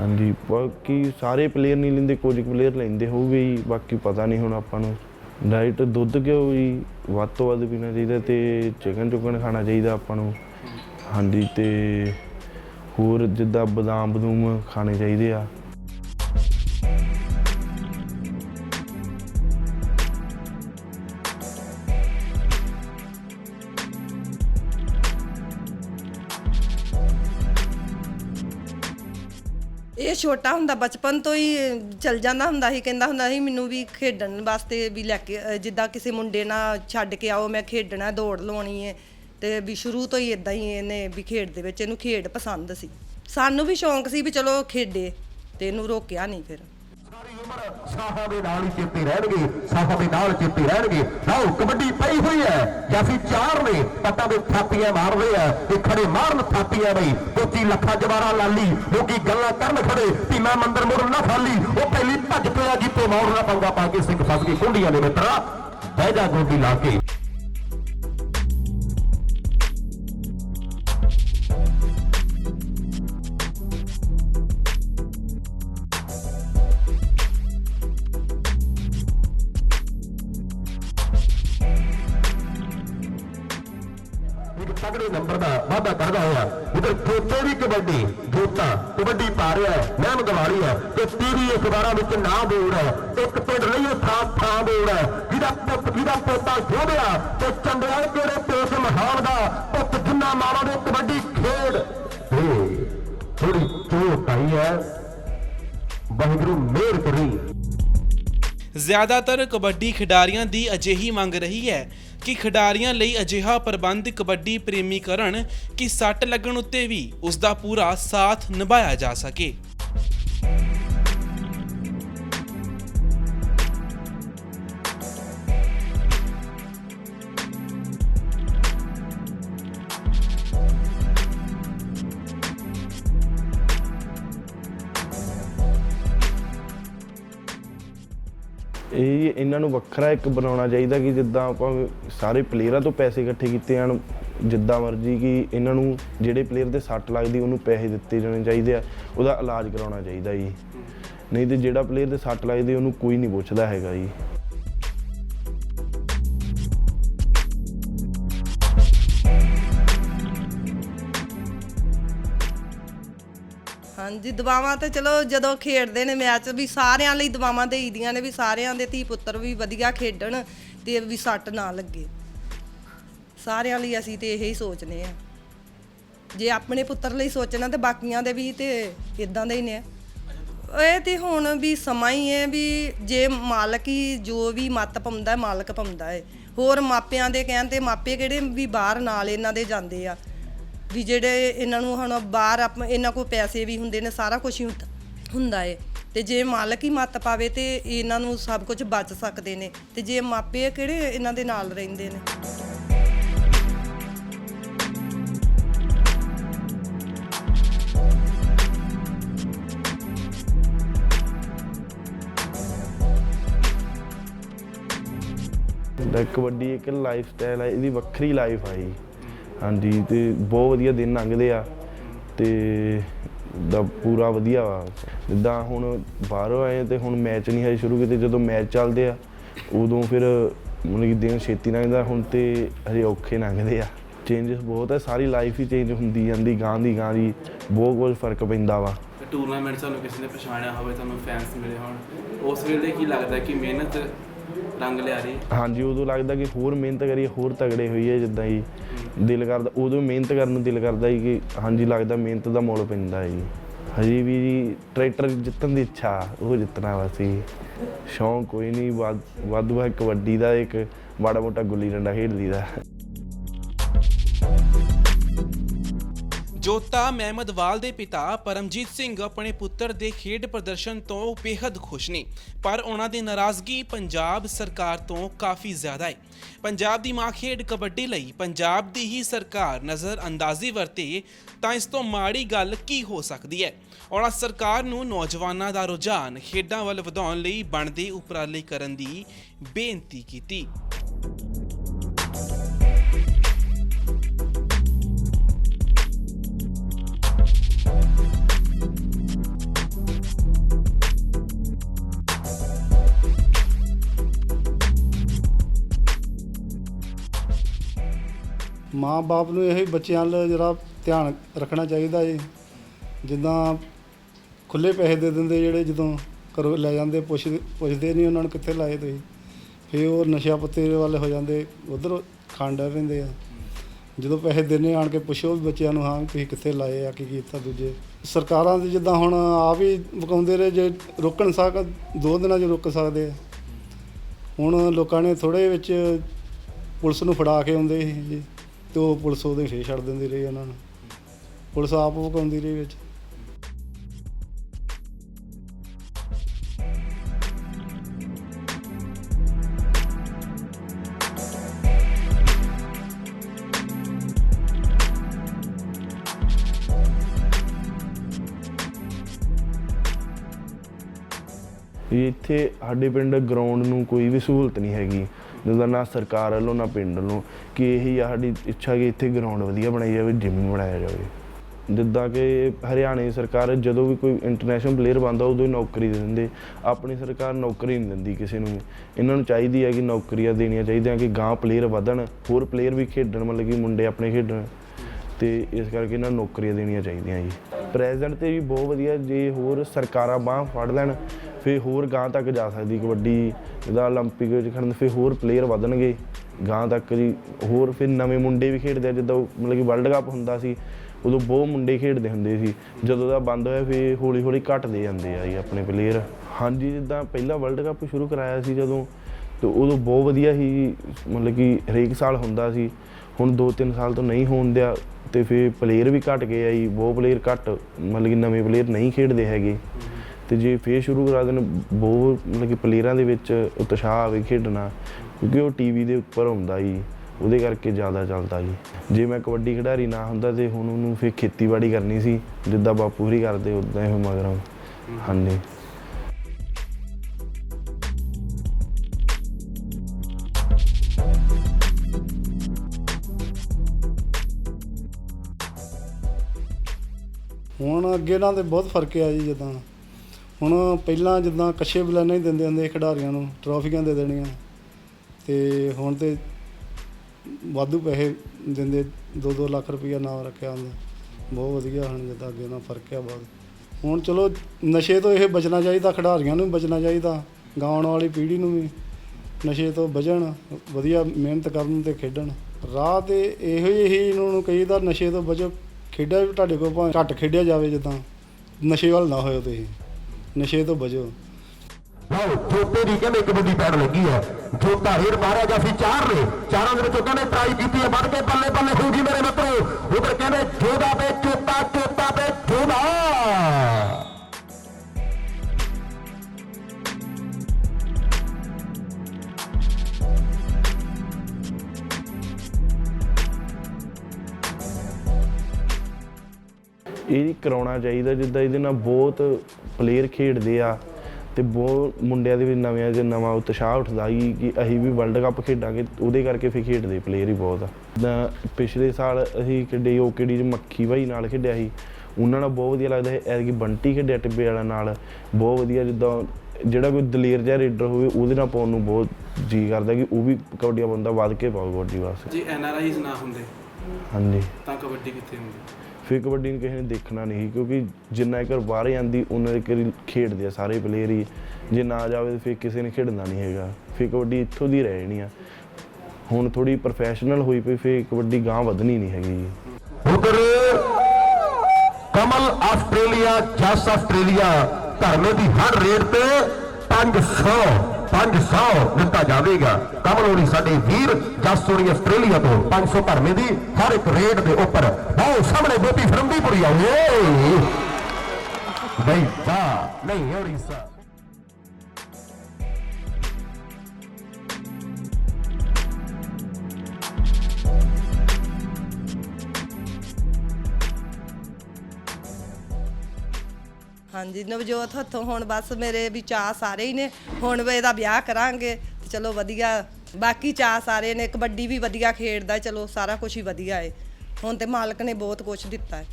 ਹਾਂਜੀ ਬਾਕੀ ਸਾਰੇ ਪਲੇਅਰ ਨਹੀਂ ਲੈਂਦੇ ਕੁਝ ਪਲੇਅਰ ਲੈਂਦੇ ਹੋਊਗੇ ਜੀ ਬਾਕੀ ਪਤਾ ਨਹੀਂ ਹੁਣ ਆਪਾਂ ਨੂੰ। ਡਾਈਟ ਦੁੱਧ ਘਿਓ ਜੀ ਵੱਧ ਤੋਂ ਵੱਧ ਪੀਣਾ ਚਾਹੀਦਾ ਤੇ ਚਿਕਨ ਚੁਕਨ ਖਾਣਾ ਚਾਹੀਦਾ ਆਪਾਂ ਨੂੰ। ਹਾਂਜੀ ਤੇ ਹੋਰ ਜਿੱਦਾਂ ਬਦਾਮ ਬਦੂਮ ਖਾਣੇ ਚਾਹੀਦੇ ਆ। ਇਹ ਛੋਟਾ ਹੁੰਦਾ, ਬਚਪਨ ਤੋਂ ਹੀ ਚਲ ਜਾਂਦਾ ਹੁੰਦਾ ਸੀ, ਕਹਿੰਦਾ ਹੁੰਦਾ ਸੀ ਮੈਨੂੰ ਵੀ ਖੇਡਣ ਵਾਸਤੇ ਵੀ ਲੈ ਕੇ ਜਿੱਦਾਂ ਕਿਸੇ ਮੁੰਡੇ ਨਾਲ ਛੱਡ ਕੇ ਆਓ, ਮੈਂ ਖੇਡਣਾ, ਦੌੜ ਲਾਉਣੀ ਹੈ ਤੇ ਵੀ ਸ਼ੁਰੂ ਤੋਂ ਹੀ ਇਦਾਂ ਹੀ ਇਹਨੇ ਵੀ ਖੇਡ ਦੇ ਵਿੱਚ ਇਹਨੂੰ ਖੇਡ ਪਸੰਦ ਸੀ। ਸਾਨੂੰ ਵੀ ਸ਼ੌਂਕ ਸੀ ਵੀ ਚਲੋ ਖੇਡੇ, ਤੇ ਇਹਨੂੰ ਰੋਕਿਆ ਨਹੀਂ ਫਿਰ। ਸਾਰੀ ਸਾਹਾਂ ਦੇ ਨਾਲ ਹੀ ਚੇਤੇ ਰਹਿਣਗੇ, ਸਾਹਾਂ ਦੇ ਨਾਲ ਚੇਤੇ ਰਹਿਣਗੇ। ਲਓ, ਕਬੱਡੀ ਪਈ ਹੋਈ ਹੈ ਜਾਫੀ ਚਾਰ ਨੇ ਪੱਟਾਂ ਦੇ ਥਾਪੀਆਂ ਮਾਰਦੇ ਆ ਤੇ ਖੜੇ ਮਾਰਨ ਥਾਪੀਆਂ ਬਈ ਕੋਚੀ ਲੱਖਾ ਜਵਾਰਾ ਲਾਲੀ, ਲੋਕੀ ਗੱਲਾਂ ਕਰਨ ਖੜੇ ਧੀਮਾ ਮੰਦਰ ਮੁਰ ਨਾ ਖਾਲੀ ਉਹ ਪਹਿਲੀ ਭੱਜ ਪਿਆ ਜਿੱਤੇ ਮੌੜਨਾ ਪੰਗਾ ਪਾ ਕੇ ਸਿੰਘ ਫਸ ਗਏ। ਕੁੰਡੀਆਂ ਦੇ ਮਿੱਤਰਾ, ਬਹਿ ਜਾ ਗੋਡੀ ਲਾ ਕੇ। ਨੰਬਰ ਕਰਦਾ ਹੋਇਆ। ਇਧਰ ਜੋਤੇ ਦੀ ਕਬੱਡੀ ਜੋਤਾ ਕਬੱਡੀ ਪਾ ਰਿਹਾ ਹੈ ਮਹਿਮ ਦਿਵਾਲੀ ਹੈ ਤੇ ਟੀਵੀ ਅਖਬਾਰਾਂ ਵਿੱਚ ਨਾ ਬੋਲ ਹੈ। ਇੱਕ ਪਿੰਡ ਲਈ ਉਹ ਥਾਂ ਥਾਂ ਬੋਲ ਹੈ। ਜਿਹਦਾ ਪੁੱਤ ਜਿਹਦਾ ਪੋਤਾ ਜੋਧਿਆ ਤੇ ਚੰਡਿਆਲ ਕਿਹੜੇ ਪੇਸ਼ ਮਹਾਨ ਦਾ ਪੁੱਤ ਜਿੰਨਾ ਮਾਰੋ ਦੇ ਕਬੱਡੀ ਖੇਡ। ਤੇ ਥੋੜੀ ਚੋਟ ਆਈ ਹੈ। ਵਾਹਿਗੁਰੂ ਮਿਹਰ ਕਰੀ। ਜ਼ਿਆਦਾਤਰ ਕਬੱਡੀ ਖਿਡਾਰੀਆਂ ਦੀ ਅਜਿਹੀ ਮੰਗ ਰਹੀ ਹੈ ਕਿ ਖਿਡਾਰੀਆਂ ਲਈ ਅਜਿਹਾ ਪ੍ਰਬੰਧ ਕਬੱਡੀ ਪ੍ਰੇਮੀ ਕਰਨ ਕਿ ਸੱਟ ਲੱਗਣ ਉੱਤੇ ਵੀ ਉਸ ਦਾ ਪੂਰਾ ਸਾਥ ਨਿਭਾਇਆ ਜਾ ਸਕੇ। ਇਹ ਇਹਨਾਂ ਨੂੰ ਵੱਖਰਾ ਇੱਕ ਬਣਾਉਣਾ ਚਾਹੀਦਾ ਕਿ ਜਿੱਦਾਂ ਆਪਾਂ ਸਾਰੇ ਪਲੇਅਰਾਂ ਤੋਂ ਪੈਸੇ ਇਕੱਠੇ ਕੀਤੇ ਹਨ ਜਿੱਦਾਂ ਮਰਜ਼ੀ ਕਿ ਇਹਨਾਂ ਨੂੰ ਜਿਹੜੇ ਪਲੇਅਰ ਦੇ ਸੱਟ ਲੱਗਦੀ ਉਹਨੂੰ ਪੈਸੇ ਦਿੱਤੇ ਜਾਣੇ ਚਾਹੀਦੇ ਆ ਉਹਦਾ ਇਲਾਜ ਕਰਾਉਣਾ ਚਾਹੀਦਾ ਜੀ। ਨਹੀਂ ਤੇ ਜਿਹੜਾ ਪਲੇਅਰ ਦੇ ਸੱਟ ਲੱਗਦੀ ਉਹਨੂੰ ਕੋਈ ਨਹੀਂ ਪੁੱਛਦਾ ਹੈਗਾ ਜੀ। ਹਾਂਜੀ, ਦਵਾਵਾਂ ਤੇ ਚਲੋ ਜਦੋਂ ਖੇਡਦੇ ਨੇ ਮੈਚ ਵੀ ਸਾਰਿਆਂ ਲਈ ਦਵਾਵਾਂ ਦੇਈਦੀਆਂ ਨੇ ਵੀ ਸਾਰਿਆਂ ਦੇ ਧੀ ਪੁੱਤਰ ਵੀ ਵਧੀਆ ਖੇਡਣ ਤੇ ਵੀ ਸੱਟ ਨਾ ਲੱਗੇ। ਸਾਰਿਆਂ ਲਈ ਅਸੀਂ ਤੇ ਇਹੀ ਸੋਚਨੇ ਆ। ਜੇ ਆਪਣੇ ਪੁੱਤਰ ਲਈ ਸੋਚਣਾ ਤੇ ਬਾਕੀਆਂ ਦੇ ਵੀ ਤੇ ਇਦਾਂ ਦੇ ਹੀ ਨੇ। ਇਹ ਤੇ ਹੁਣ ਵੀ ਸਮਾਂ ਹੀ ਹੈ ਵੀ ਜੇ ਮਾਲਕ ਹੀ ਜੋ ਵੀ ਮੱਤ ਪਾਉਂਦਾ, ਮਾਲਕ ਪਾਉਂਦਾ ਹੈ ਹੋਰ ਮਾਪਿਆਂ ਦੇ ਕਹਿਣ ਤੇ ਮਾਪੇ ਕਿਹੜੇ ਵੀ ਬਾਹਰ ਨਾਲ ਇਹਨਾਂ ਦੇ ਜਾਂਦੇ ਆ। ਵੀ ਜਿਹੜੇ ਇਹਨਾਂ ਨੂੰ ਹੁਣ ਬਾਹਰ ਆਪ ਇਹਨਾਂ ਕੋਲ ਪੈਸੇ ਵੀ ਹੁੰਦੇ ਨੇ, ਸਾਰਾ ਕੁਝ ਹੁੰਦਾ- ਏ। ਤੇ ਜੇ ਮਾਲਕ ਹੀ ਮੱਤ ਪਾਵੇ ਤੇ ਇਹਨਾਂ ਨੂੰ ਸਭ ਕੁਝ ਬਚ ਸਕਦੇ ਨੇ। ਤੇ ਜੇ ਮਾਪੇ ਕਿਹੜੇ ਇਹਨਾਂ ਦੇ ਨਾਲ ਰਹਿੰਦੇ ਨੇ? ਕਬੱਡੀ ਇੱਕ ਲਾਈਫ ਸਟਾਈਲ ਹੈ ਇਹਦੀ ਵੱਖਰੀ ਲਾਈਫ ਆ ਹਾਂਜੀ, ਤੇ ਬਹੁਤ ਵਧੀਆ ਦਿਨ ਲੰਘਦੇ ਆ ਤੇ ਦਾ ਪੂਰਾ ਵਧੀਆ ਵਾ। ਜਿੱਦਾਂ ਹੁਣ ਬਾਹਰੋਂ ਆਏ ਤੇ ਹੁਣ ਮੈਚ ਨਹੀਂ ਹੈ ਸ਼ੁਰੂ ਕੀਤੇ, ਜਦੋਂ ਮੈਚ ਚੱਲਦੇ ਆ, ਉਦੋਂ ਫਿਰ ਮਤਲਬ ਕਿ ਦਿਨ ਛੇਤੀ ਲੰਘਦਾ, ਹੁਣ ਤੇ ਹਜੇ ਔਖੇ ਲੰਘਦੇ ਆ। ਚੇਂਜਸ ਬਹੁਤ ਹੈ ਸਾਰੀ ਲਾਈਫ ਹੀ ਚੇਂਜ ਹੁੰਦੀ ਜਾਂਦੀ ਗਾਂ ਦੀ ਗਾਂ ਦੀ ਬਹੁਤ ਕੁਝ ਫ਼ਰਕ ਪੈਂਦਾ ਵਾ। ਟੂਰਨਾਮੈਂਟ ਸਾਨੂੰ ਕਿਸੇ ਨੇ ਪਛਾਣਿਆ ਹੋਵੇ, ਤੁਹਾਨੂੰ ਫੈਨਸ ਮਿਲੇ ਹੋਣ, ਉਸ ਵੇਲੇ ਕੀ ਲੱਗਦਾ ਕਿ ਮਿਹਨਤ ਰੰਗ ਲਿਆ ਰਹੀ ਹਾਂਜੀ, ਉਦੋਂ ਲੱਗਦਾ ਕਿ ਹੋਰ ਮਿਹਨਤ ਕਰੀਏ, ਹੋਰ ਤਗੜੇ ਹੋਈਏ ਜਿੱਦਾਂ ਜੀ। ਦਿਲ ਕਰਦਾ, ਉਦੋਂ ਮਿਹਨਤ ਕਰਨ ਨੂੰ ਦਿਲ ਕਰਦਾ ਜੀ ਕਿ ਹਾਂਜੀ, ਲੱਗਦਾ ਮਿਹਨਤ ਦਾ ਮੁੱਲ ਪੈਂਦਾ ਜੀ। ਹਜੇ ਵੀ ਜੀ, ਟਰੈਕਟਰ ਜਿੱਤਣ ਦੀ ਇੱਛਾ, ਉਹ ਜਿੱਤਣਾ ਵਾ ਸੀ। ਸ਼ੌਂਕ ਕੋਈ ਨਹੀਂ, ਵੱਧ ਵੱਧ ਵੱਧ ਕਬੱਡੀ ਦਾ ਇੱਕ ਮਾੜਾ ਮੋਟਾ ਗੁੱਲੀ ਡੰਡਾ ਖੇਡ ਲਈਦਾ ਜੋਤਾ ਮਹਿਮਦਵਾਲ ਦੇ ਪਿਤਾ ਪਰਮਜੀਤ ਸਿੰਘ ਆਪਣੇ ਪੁੱਤਰ ਦੇ ਖੇਡ ਪ੍ਰਦਰਸ਼ਨ ਤੋਂ ਬੇहद ਖੁਸ਼ ਨੇ, ਪਰ ਉਹਨਾਂ ਦੀ ਨਾਰਾਜ਼ਗੀ ਪੰਜਾਬ ਸਰਕਾਰ ਤੋਂ ਕਾਫੀ ਜ਼ਿਆਦਾ ਹੈ। ਪੰਜਾਬ ਦੀ ਮਾਂ ਖੇਡ ਕਬੱਡੀ ਲਈ ਪੰਜਾਬ ਦੀ ਹੀ ਸਰਕਾਰ ਨਜ਼ਰ ਅੰਦਾਜ਼ੀ ਵਰਤੇ, ਤਾਂ ਇਸ ਤੋਂ ਮਾੜੀ ਗੱਲ ਕੀ ਹੋ ਸਕਦੀ ਹੈ? ਉਹਨਾਂ ਸਰਕਾਰ ਨੂੰ ਨੌਜਵਾਨਾਂ ਦਾ ਰੁਝਾਨ ਖੇਡਾਂ ਵੱਲ ਵਧਾਉਣ ਲਈ ਬਣਦੇ ਉਪਰਾਲੇ ਕਰਨ ਦੀ ਬੇਨਤੀ ਕੀਤੀ। ਮਾਂ-ਬਾਪ ਨੂੰ ਇਹ ਬੱਚਿਆਂ ਵੱਲ ਜਰਾ ਧਿਆਨ ਰੱਖਣਾ ਚਾਹੀਦਾ ਜੀ ਜਿੱਦਾਂ ਖੁੱਲੇ ਪੈਸੇ ਦੇ ਦਿੰਦੇ ਜਿਹੜੇ ਜਦੋਂ ਘਰੋਂ ਲੈ ਜਾਂਦੇ, ਪੁੱਛ ਪੁੱਛਦੇ ਨਹੀਂ ਉਹਨਾਂ ਨੂੰ ਕਿੱਥੇ ਲਾਏ ਤੁਸੀਂ। ਫਿਰ ਉਹ ਨਸ਼ਾ ਪੱਤੇ ਵੱਲ ਹੋ ਜਾਂਦੇ, ਉਧਰ ਖਾਂਡਾ ਪੈਂਦੇ ਆ। ਜਦੋਂ ਪੈਸੇ ਦੇਣੇ ਆਣ ਕੇ ਪੁੱਛੋ ਵੀ ਬੱਚਿਆਂ ਨੂੰ, ਹਾਂ, ਤੁਸੀਂ ਕਿੱਥੇ ਲਾਏ ਆ, ਕੀ ਕੀਤਾ ਦੂਜੇ? ਸਰਕਾਰਾਂ ਦੇ ਜਿੱਦਾਂ ਹੁਣ ਆਪ ਹੀ ਵਕਾਉਂਦੇ ਰਹੇ, ਜੇ ਰੋਕਣ ਸਕ, ਦੋ ਦਿਨਾਂ 'ਚ ਰੁਕ ਸਕਦੇ ਆ। ਹੁਣ ਲੋਕਾਂ ਨੇ ਥੋੜੇ ਵਿੱਚ ਪੁਲਿਸ ਨੂੰ ਫੜਾ ਕੇ ਆਉਂਦੇ ਸੀ ਜੀ। ਤੇ ਉਹ ਪੁਲਿਸ ਉਹਦੇ ਛੇ ਛੱਡ ਦਿੰਦੀ ਰਹੀ ਉਹਨਾਂ ਨੂੰ। ਪੁਲਿਸ ਆਪ ਵਕਾਉਂਦੀ ਰਹੀ ਵਿੱਚ। ਵੀ ਇੱਥੇ ਸਾਡੇ ਪਿੰਡ ਗਰਾਊਂਡ ਨੂੰ ਕੋਈ ਵੀ ਸਹੂਲਤ ਨਹੀਂ ਹੈਗੀ। ਜਿੱਦਾਂ ਨਾ ਸਰਕਾਰ ਵੱਲੋਂ, ਨਾ ਪਿੰਡ ਵੱਲੋਂ। ਕਿ ਇਹੀ ਆ, ਸਾਡੀ ਇੱਛਾ ਕਿ ਇੱਥੇ ਗਰਾਊਂਡ ਵਧੀਆ ਬਣਾਈ ਜਾਵੇ ਜਿਮ ਬਣਾਇਆ ਜਾਵੇ। ਜਿੱਦਾਂ ਕਿ ਹਰਿਆਣੇ ਦੀ ਸਰਕਾਰ ਜਦੋਂ ਵੀ ਕੋਈ ਇੰਟਰਨੈਸ਼ਨਲ ਪਲੇਅਰ ਬਣਦਾ, ਉਦੋਂ ਹੀ ਨੌਕਰੀ ਦੇ ਦਿੰਦੇ। ਆਪਣੀ ਸਰਕਾਰ ਨੌਕਰੀ ਨਹੀਂ ਦਿੰਦੀ ਕਿਸੇ ਨੂੰ ਵੀ। ਇਹਨਾਂ ਨੂੰ ਚਾਹੀਦੀ ਹੈ ਕਿ ਨੌਕਰੀਆਂ ਦੇਣੀਆਂ ਚਾਹੀਦੀਆਂ, ਕਿ ਗਾਂ ਪਲੇਅਰ ਵਧਣ, ਹੋਰ ਪਲੇਅਰ ਵੀ ਖੇਡਣ, ਮਤਲਬ ਕਿ ਮੁੰਡੇ ਆਪਣੇ ਖੇਡਣ। ਤੇ ਇਸ ਕਰਕੇ ਇਹਨਾਂ ਨੂੰ ਨੌਕਰੀਆਂ ਦੇਣੀਆਂ ਚਾਹੀਦੀਆਂ ਜੀ। ਪ੍ਰੈਜ਼ੀਡੈਂਟ ਤੇ ਵੀ ਬਹੁਤ ਵਧੀਆ ਜੇ ਹੋਰ ਸਰਕਾਰਾਂ ਬਾਹ ਫੜ ਲੈਣ ਫਿਰ ਹੋਰ ਗਾਂ ਤੱਕ ਜਾ ਸਕਦੀ ਕਬੱਡੀ ਜਿਹਦਾ 올림픽 ਵਿੱਚ ਖੜਨ ਫਿਰ ਹੋਰ ਪਲੇਅਰ ਵਧਣਗੇ ਗਾਂ ਤੱਕ ਜੀ ਹੋਰ ਫਿਰ ਨਵੇਂ ਮੁੰਡੇ ਵੀ ਖੇਡਦੇ ਆ ਜਿੱਦਾਂ ਉਹ ਮਤਲਬ ਕਿ ਵਰਲਡ ਕੱਪ ਹੁੰਦਾ ਸੀ ਉਦੋਂ ਬਹੁਤ ਮੁੰਡੇ ਖੇਡਦੇ ਹੁੰਦੇ ਸੀ ਜਦੋਂ ਦਾ ਬੰਦ ਹੋਇਆ ਫਿਰ ਹੌਲੀ ਹੌਲੀ ਘਟਦੇ ਜਾਂਦੇ ਆ ਜੀ ਆਪਣੇ ਪਲੇਅਰ ਹਾਂਜੀ ਜਿੱਦਾਂ ਪਹਿਲਾ ਵਰਲਡ ਕੱਪ ਸ਼ੁਰੂ ਕਰਾਇਆ ਸੀ ਜਦੋਂ ਤੇ ਉਦੋਂ ਬਹੁਤ ਵਧੀਆ ਸੀ ਮਤਲਬ ਕਿ ਹਰੇਕ ਸਾਲ ਹੁੰਦਾ ਸੀ ਹੁਣ 2-3 ਸਾਲ ਤੋਂ ਨਹੀਂ ਹੋਣ ਦਿਆ ਤੇ ਫਿਰ ਪਲੇਅਰ ਵੀ ਘਟ ਗਏ ਆ ਜੀ, ਬਹੁਤ ਪਲੇਅਰ ਘਟ, ਮਤਲਬ ਕਿ ਨਵੇਂ ਪਲੇਅਰ ਨਹੀਂ ਖੇਡਦੇ ਹੈਗੇ। ਤੇ ਜੇ ਫੇਰ ਸ਼ੁਰੂ ਕਰਾ ਦੇਣ, ਬਹੁਤ ਮਤਲਬ ਕਿ ਪਲੇਅਰਾਂ ਦੇ ਵਿੱਚ ਉਤਸ਼ਾਹ ਆਵੇ ਖੇਡਣਾ, ਕਿਉਂਕਿ ਉਹ ਟੀਵੀ ਦੇ ਉੱਪਰ ਹੁੰਦਾ ਜੀ, ਉਹਦੇ ਕਰਕੇ ਜ਼ਿਆਦਾ ਚੱਲਦਾ ਜੀ। ਜੇ ਮੈਂ ਕਬੱਡੀ ਖਿਡਾਰੀ ਨਾ ਹੁੰਦਾ ਤੇ ਹੁਣ ਉਹਨੂੰ ਫੇਰ ਖੇਤੀਬਾੜੀ ਕਰਨੀ ਸੀ, ਜਿੱਦਾਂ ਬਾਪੂ ਹੋਰੀ ਕਰਦੇ ਉਦਾਂ ਹੀ ਮਗਰੋਂ। ਹਾਂਜੀ। ਹੁਣ ਅੱਗੇ ਨਾਲ ਤੇ ਬਹੁਤ ਫ਼ਰਕ ਆ ਜੀ ਜਿੱਦਾਂ। ਹੁਣ ਪਹਿਲਾਂ ਜਿੱਦਾਂ ਕੱਛੇ ਬਲਾਨਾ ਹੀ ਦਿੰਦੇ ਹੁੰਦੇ ਸੀ ਖਿਡਾਰੀਆਂ ਨੂੰ, ਟਰੋਫੀਆਂ ਦੇ ਦੇਣੀਆਂ। ਤੇ ਹੁਣ ਤੇ ਵਾਧੂ ਪੈਸੇ ਦਿੰਦੇ 2-2 ਲੱਖ ਰੁਪਈਆ ਨਾਮ ਰੱਖਿਆ ਹੁੰਦਾ। ਬਹੁਤ ਵਧੀਆ ਹੁਣ ਜਿੱਦਾਂ ਅੱਗੇ ਨਾਲ ਫ਼ਰਕ ਆ ਬਹੁਤ। ਹੁਣ ਚਲੋ ਨਸ਼ੇ ਤੋਂ ਇਹ ਬਚਣਾ ਚਾਹੀਦਾ, ਖਿਡਾਰੀਆਂ ਨੂੰ ਵੀ ਬਚਣਾ ਚਾਹੀਦਾ, ਗਾਉਣ ਵਾਲੀ ਪੀੜ੍ਹੀ ਨੂੰ ਵੀ। ਨਸ਼ੇ ਤੋਂ ਬਚਣ, ਵਧੀਆ ਮਿਹਨਤ ਕਰਨ ਤੇ ਖੇਡਣ। ਰਾਹ ਤੇ ਇਹੋ ਹੀ ਇਹਨਾਂ ਨੂੰ ਕਹੀਦਾ ਨਸ਼ੇ ਤੋਂ ਬਚੋ। ਖੇਡਿਆ ਵੀ ਤੁਹਾਡੇ ਕੋਲ ਭਾਵੇਂ ਘੱਟ ਖੇਡਿਆ ਜਾਵੇ ਜਿੱਦਾਂ, ਨਸ਼ੇ ਵੱਲ ਨਾ ਹੋਇਓ ਤੁਸੀਂ। ਨਸ਼ੇ ਤੋਂ ਬਚੋ। ਲਓ ਜੋਤੇ ਦੀ ਕਹਿੰਦੇ ਇੱਕ ਵੱਡੀ ਪੈਣ ਲੱਗੀ ਹੈ ਜੋਤਾ ਰੇਡ ਮਾਰਿਆ ਗਿਆ ਸੀ ਚਾਰ ਨੇ। ਚਾਰਾਂ ਦੇ ਵਿੱਚੋਂ ਕਹਿੰਦੇ ਟਰਾਈ ਕੀਤੀ ਹੈ ਵੱਧ ਕੇ ਬੱਲੇ ਬੱਲੇ ਹੋ ਮੇਰੇ ਮਿੱਤਰੋ। ਉਧਰ ਕਹਿੰਦੇ ਜੋਦਾ ਤੇ ਚੋਤਾ ਚੋਤਾ ਤੇ ਜੋਦਾ। ਇਹ ਕਰਾਉਣਾ ਚਾਹੀਦਾ ਜਿੱਦਾਂ ਇਹਦੇ ਨਾਲ ਬਹੁਤ ਪਲੇਅਰ ਖੇਡਦੇ ਆ ਤੇ ਬਹੁਤ ਮੁੰਡਿਆਂ ਦੇ ਵਿੱਚ ਨਵਿਆਂ 'ਚ ਨਵਾਂ ਉਤਸ਼ਾਹ ਉੱਠਦਾ ਹੀ ਕਿ ਅਸੀਂ ਵੀ ਵਰਲਡ ਕੱਪ ਖੇਡਾਂਗੇ ਉਹਦੇ ਕਰਕੇ ਫਿਰ ਖੇਡਦੇ ਪਲੇਅਰ ਹੀ ਬਹੁਤ ਆ। ਜਿੱਦਾਂ ਪਿਛਲੇ ਸਾਲ ਅਸੀਂ ਖੇਡੇ ਓਕੇਡੀ 'ਚ ਮੱਖੀ ਭਾਈ ਨਾਲ ਖੇਡਿਆ ਸੀ ਉਹਨਾਂ ਨਾਲ ਬਹੁਤ ਵਧੀਆ ਲੱਗਦਾ ਹੈ ਐਤਕੀ ਬੰਟੀ ਖੇਡਿਆ ਟਿੱਬੇ ਵਾਲਾ ਨਾਲ ਬਹੁਤ ਵਧੀਆ ਜਿੱਦਾਂ ਜਿਹੜਾ ਕੋਈ ਦਲੇਰ ਜਿਹਾ ਰੇਡਰ ਹੋਵੇ ਉਹਦੇ ਨਾਲ ਪਾਉਣ ਨੂੰ ਬਹੁਤ ਜੀ ਕਰਦਾ ਕਿ ਉਹ ਵੀ ਕਬੱਡੀਆਂ ਬੰਦਾ ਵੱਧ ਕੇ ਪਾਓ ਕਬੱਡੀ ਵਾਸਤੇ। ਜੇ ਐਨ ਆਰ ਆਈਜ਼ ਨਾ ਹੁੰਦੇ। ਹਾਂਜੀ। ਤਾਂ ਕਬੱਡੀ ਕਿੱਥੇ ਹੁੰਦੀ? ਫਿਰ ਕਬੱਡੀ ਨੂੰ ਕਿਸੇ ਨੇ ਦੇਖਣਾ ਨਹੀਂ ਕਿਉਂਕਿ ਜਿੰਨਾ ਇੱਕ ਬਾਹਰ ਜਾਂਦੀ ਉਹਨਾਂ ਦੇ ਕਰੀ ਖੇਡਦੇ ਆ ਸਾਰੇ ਪਲੇਅਰ ਹੀ। ਜੇ ਨਾ ਜਾਵੇ ਫਿਰ ਕਿਸੇ ਨੇ ਖੇਡਣਾ ਨਹੀਂ ਹੈਗਾ। ਫਿਰ ਕਬੱਡੀ ਇੱਥੋਂ ਦੀ ਰਹਿ ਜਾਣੀ ਆ। ਹੁਣ ਥੋੜੀ ਪ੍ਰੋਫੈਸ਼ਨਲ ਹੋਈ ਪਈ, ਫਿਰ ਕਬੱਡੀ ਗਾਂ ਵਧਣੀ ਨਹੀਂ ਹੈਗੀ। ਜੀ ਉਧਰ ਕਮਲ ਆਸਟ੍ਰੇਲੀਆ, ਜਸ ਆਸਟ੍ਰੇਲੀਆ ਧਰਮੇ ਦੀ ਹਰ ਰੇਟ ਤੇ 500 500 ਦਿੱਤਾ ਜਾਵੇਗਾ। ਕਮਲ ਸਾਡੇ ਵੀਰ, ਜਸ ਆਸਟ੍ਰੇਲੀਆ ਤੋਂ। 500 ਭਰਮੇ ਦੀ ਹਰ ਇੱਕ ਰੇਟ ਦੇ ਉੱਪਰ। ਬਹੁਤ ਸਾਹਮਣੇ ਗੋਪੀ ਫਰੰਦੀਪੁਰੀ ਆਏ ਬਈ ਵਾਹ, ਨਹੀਂ ਹੋਰੀ ਸਾ। ਹਾਂਜੀ, ਨਵਜੋਤ ਹੱਥੋਂ ਹੁਣ ਬਸ ਮੇਰੇ ਵੀ ਚਾਹ ਸਾਰੇ ਹੀ ਨੇ। ਹੁਣ ਵੀ ਇਹਦਾ ਵਿਆਹ ਕਰਾਂਗੇ। ਤੇ ਚਲੋ ਵਧੀਆ। ਬਾਕੀ ਚਾਹ ਸਾਰੇ ਨੇ, ਕਬੱਡੀ ਵੀ ਵਧੀਆ ਖੇਡਦਾ। ਚਲੋ ਸਾਰਾ ਕੁਝ ਹੀ ਵਧੀਆ ਏ। ਹੁਣ ਤੇ ਮਾਲਕ ਨੇ ਬਹੁਤ ਕੁਝ ਦਿੱਤਾ ਹੈ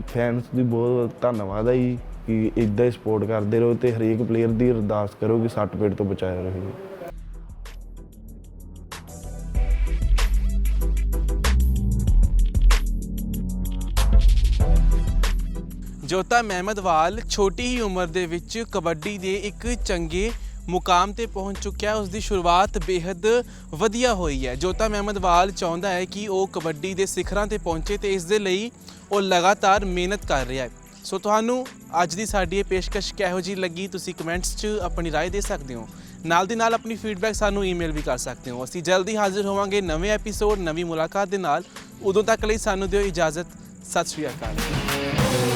ਫੈਨਸ ਦੀ ਬਹੁਤ ਧੰਨਵਾਦ ਹੈ ਜੀ ਕਿ ਇਦਾਂ ਹੀ ਸਪੋਰਟ ਕਰਦੇ ਰਹੋ ਤੇ ਹਰੇਕ ਪਲੇਅਰ ਦੀ ਅਰਦਾਸ ਕਰੋ ਕਿ ਸੱਟ ਪੇਟ ਤੋਂ ਬਚਾਇਆ ਰਹੇ ਜੋਤਾ ਮਹਿਮਦਵਾਲ ਛੋਟੀ ਹੀ ਉਮਰ ਦੇ ਵਿੱਚ ਕਬੱਡੀ ਦੇ ਇੱਕ ਚੰਗੇ ਮੁਕਾਮ ਤੇ ਪਹੁੰਚ ਚੁੱਕਿਆ। ਉਸ ਦੀ ਸ਼ੁਰੂਆਤ ਬੇहद ਵਧੀਆ ਹੋਈ ਹੈ। ਜੋਤਾ ਮਹਿਮਦਵਾਲ ਚਾਹੁੰਦਾ ਹੈ ਕਿ ਉਹ ਕਬੱਡੀ ਦੇ ਸਿਖਰਾਂ ਤੇ ਪਹੁੰਚੇ ਤੇ ਇਸ ਦੇ ਲਈ ਉਹ ਲਗਾਤਾਰ ਮਿਹਨਤ ਕਰ ਰਿਹਾ ਹੈ ਸੋ ਤੁਹਾਨੂੰ ਅੱਜ ਦੀ ਸਾਡੀ ਇਹ ਪੇਸ਼ਕਸ਼ ਕਿਹੋ ਜੀ ਲੱਗੀ ਤੁਸੀਂ ਕਮੈਂਟਸ 'ਚ ਆਪਣੀ رائے ਦੇ ਸਕਦੇ ਹੋ ਨਾਲ ਦੀ ਨਾਲ ਆਪਣੀ ਫੀਡਬੈਕ ਸਾਨੂੰ ਈਮੇਲ ਵੀ ਕਰ ਸਕਦੇ ਹੋ ਅਸੀਂ ਜਲਦੀ ਹਾਜ਼ਰ ਹੋਵਾਂਗੇ ਨਵੇਂ ਐਪੀਸੋਡ ਨਵੀਂ ਮੁਲਾਕਾਤ ਦੇ ਨਾਲ ਉਦੋਂ ਤੱਕ ਲਈ ਸਾਨੂੰ ਦਿਓ ਇਜਾਜ਼ਤ ਸਤਿ ਸ਼੍ਰੀ ਅਕਾਲ